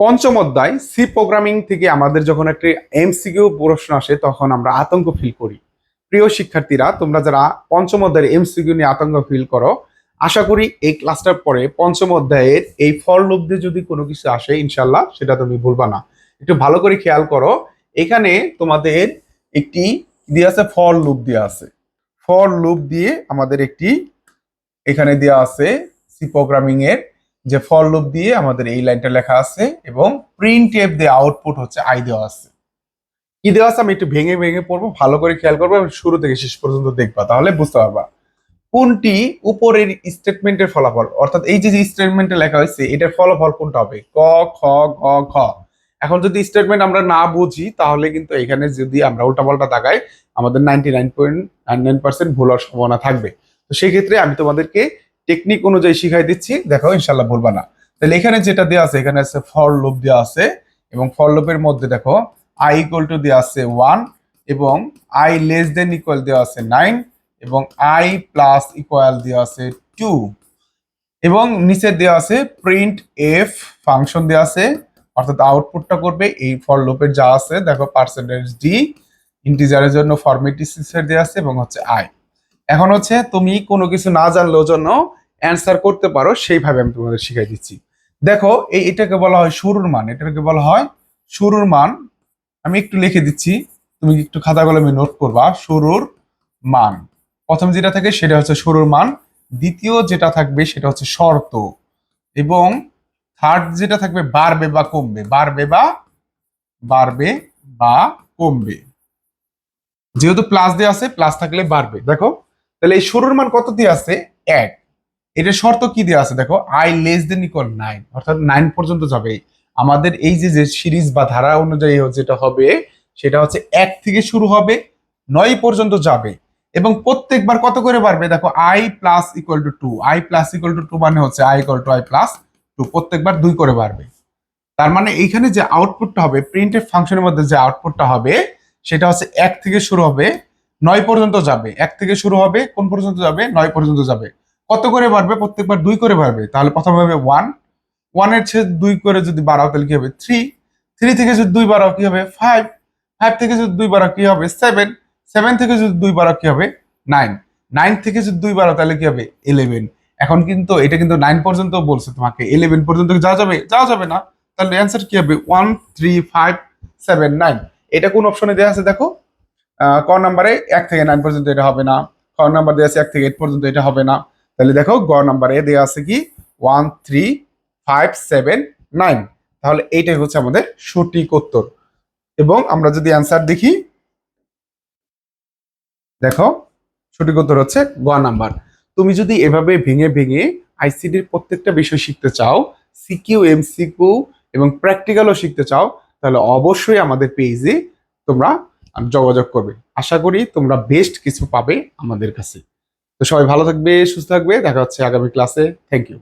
পঞ্চম অধ্যায় C programming থেকে আমাদের যখন একটি এমসিকিউ প্রশ্ন আসে, তখন আমরা আতঙ্ক ফিল করি। প্রিয় শিক্ষার্থীরা, তোমরা যারা পঞ্চম অধ্যায়ের এমসিকিউ নিয়ে আতঙ্ক ফিল করো, আশা করি এই ক্লাসটার পরে পঞ্চম অধ্যায়ের এই ফল লুপ দিয়ে যদি কোনো কিছু আসে ইনশাল্লাহ সেটা তুমি ভুলবা না। একটু ভালো করে খেয়াল করো, এখানে তোমাদের একটি দিয়ে আছে ফল লুপ দিয়ে আছে। ফল লুপ দিয়ে আমাদের একটি এখানে দেওয়া আছে সি প্রোগ্রামিং এর যে ফর লুপ দিয়ে আমাদের এই লাইনটা লেখা আছে এবং প্রিন্ট এফ দিয়ে আউটপুট হচ্ছে আই দেওয়া আছে। কি দেওয়া আছে আমি একটু ভেঙে ভেঙে পড়ব, ভালো করে খেয়াল করব শুরু থেকে শেষ পর্যন্ত দেখবা, তাহলে বুঝতে পারবা। কোনটি উপরের স্টেটমেন্টের ফলাফল? অর্থাৎ এই যে স্টেটমেন্টে লেখা হয়েছে, এটার ফলাফল কোনটা হবে? ক, খ, গ, ঘ। এখন যদি স্টেটমেন্ট আমরা না বুঝি, তাহলে কিন্তু এখানে যদি আমরা উল্টাপাল্টা তাকাই, আমাদের ninety nine point nine nine percent ভুল হওয়ার সম্ভাবনা থাকবে। তো সেক্ষেত্রে আমি তোমাদেরকে টেকনিক অনুযায়ী শিখাই দিচ্ছি। দেখো ইনশাল্লাহ ভুলবা না। তাহলে এখানে যেটা দেওয়া আছে, এখানে আছে ফর লোপ দেওয়া আছে এবং ফর লোপের মধ্যে দেখো আই ইকুয়াল টু দেওয়া আছে ওয়ান এবং আই লেস দেন ইকুয়াল দেওয়া আছে নাইন এবং আই প্লাস ইকুয়াল দেওয়া আছে টু এবং নিচে দেওয়া আছে প্রিন্ট এফ ফাংশন দেওয়া আছে, অর্থাৎ আউটপুটটা করবে এই ফর লোপের যা আছে, দেখো পার্সেন্টেজ ডি ইন্টিজারের জন্য ফরমেটি সিক্সের দেওয়া আছে এবং হচ্ছে আই এখন হচ্ছে তুমি কোনো কিছু না জানলেও জন্য অ্যান্সার করতে পারো, সেইভাবে আমি তোমাদের শিখাই দিচ্ছি। দেখো, এই এটাকে বলা হয় শুরুর মান। এটাকে বলা হয় শুরুর মান। আমি একটু লিখে দিচ্ছি। তুমি একটু খাতা কলমে নোট করবা, শুরুর মান। প্রথম যেটা থাকে সেটা হচ্ছে শুরুর মান। দ্বিতীয় যেটা থাকবে সেটা হচ্ছে শর্ত। এবং থার্ড যেটা থাকবে, বাড়বে বা কমবে। বাড়বে বা বাড়বে বা কমবে। যেহেতু প্লাস দিয়ে আছে প্লাস থাকলে বাড়বে। দেখো, তাহলে এই শুরুর মান কত দিয়ে আছে এক। এটা শর্ত কি দেওয়া আছে? দেখো I less than equal nine অর্থাৎ নাইন পর্যন্ত যাবে। আমাদের এই যে যে সিরিজ বা ধারা অনুযায়ী যেটা হবে, সেটা হচ্ছে এক থেকে শুরু হবে, নয় পর্যন্ত যাবে। এবং প্রত্যেকবার কত করে বাড়বে? দেখো I plus equal to two I plus equal to two মানে হচ্ছে I equal to I plus two প্রত্যেকবার দুই করে বাড়বে। তার মানে এইখানে যে আউটপুটটা হবে প্রিন্টের ফাংশনের মধ্যে যে আউটপুটটা হবে, সেটা হচ্ছে এক থেকে শুরু হবে, নয় পর্যন্ত যাবে। এক থেকে শুরু হবে, কোন পর্যন্ত যাবে? নয় পর্যন্ত যাবে। কত করে বাড়বে? প্রত্যেকবার দুই করে বাড়বে। তাহলে প্রথম হবে ওয়ান ওয়ানের চেয়ে দুই করে যদি বাড়াও, তাহলে কি হবে? থ্রি থ্রি থেকে যদি দুই বাড়াও, কি হবে? ফাইভ ফাইভ থেকে যদি দুই বাড়াও, কি হবে? সেভেন সেভেন থেকে যদি দুই বাড়াও, কি হবে? নাইন নাইন থেকে যদি দুই বাড়াও, তাহলে কি হবে? ইলেভেন এখন কিন্তু এটা কিন্তু নাইন পর্যন্ত বলছে তোমাকে। ইলেভেন পর্যন্ত যাওয়া যাবে? যাওয়া যাবে না। তাহলে অ্যান্সার কি হবে? One three five seven nine এটা কোন অপশনে দেওয়া আছে দেখো? ক নাম্বারে এক থেকে নাইন পর্যন্ত এটা হবে না। খ নাম্বার দেওয়া আছে? এক থেকে এইট পর্যন্ত এটা হবে না। তাহলে দেখো গ নাম্বার এ দেওয়া আছে কি? One three five seven nine তাহলে এইটাই হচ্ছে আমাদের সঠিক উত্তর। এবং আমরা যদি অ্যান্সার দেখি, দেখো সঠিক উত্তর হচ্ছে গ নাম্বার। তুমি যদি এভাবে ভেঙে ভেঙে আইসিডির প্রত্যেকটা বিষয় শিখতে চাও সিকিউ এমসিকিউ এবং প্র্যাকটিক্যালও শিখতে চাও, তাহলে অবশ্যই আমাদের পেজে তোমরা যোগাযোগ করবে। আশা করি তোমরা বেস্ট কিছু পাবে আমাদের কাছে। তো সবাই ভালো থাকবে সুস্থ থাকবে। দেখা হচ্ছে আগামী ক্লাসে থ্যাংক ইউ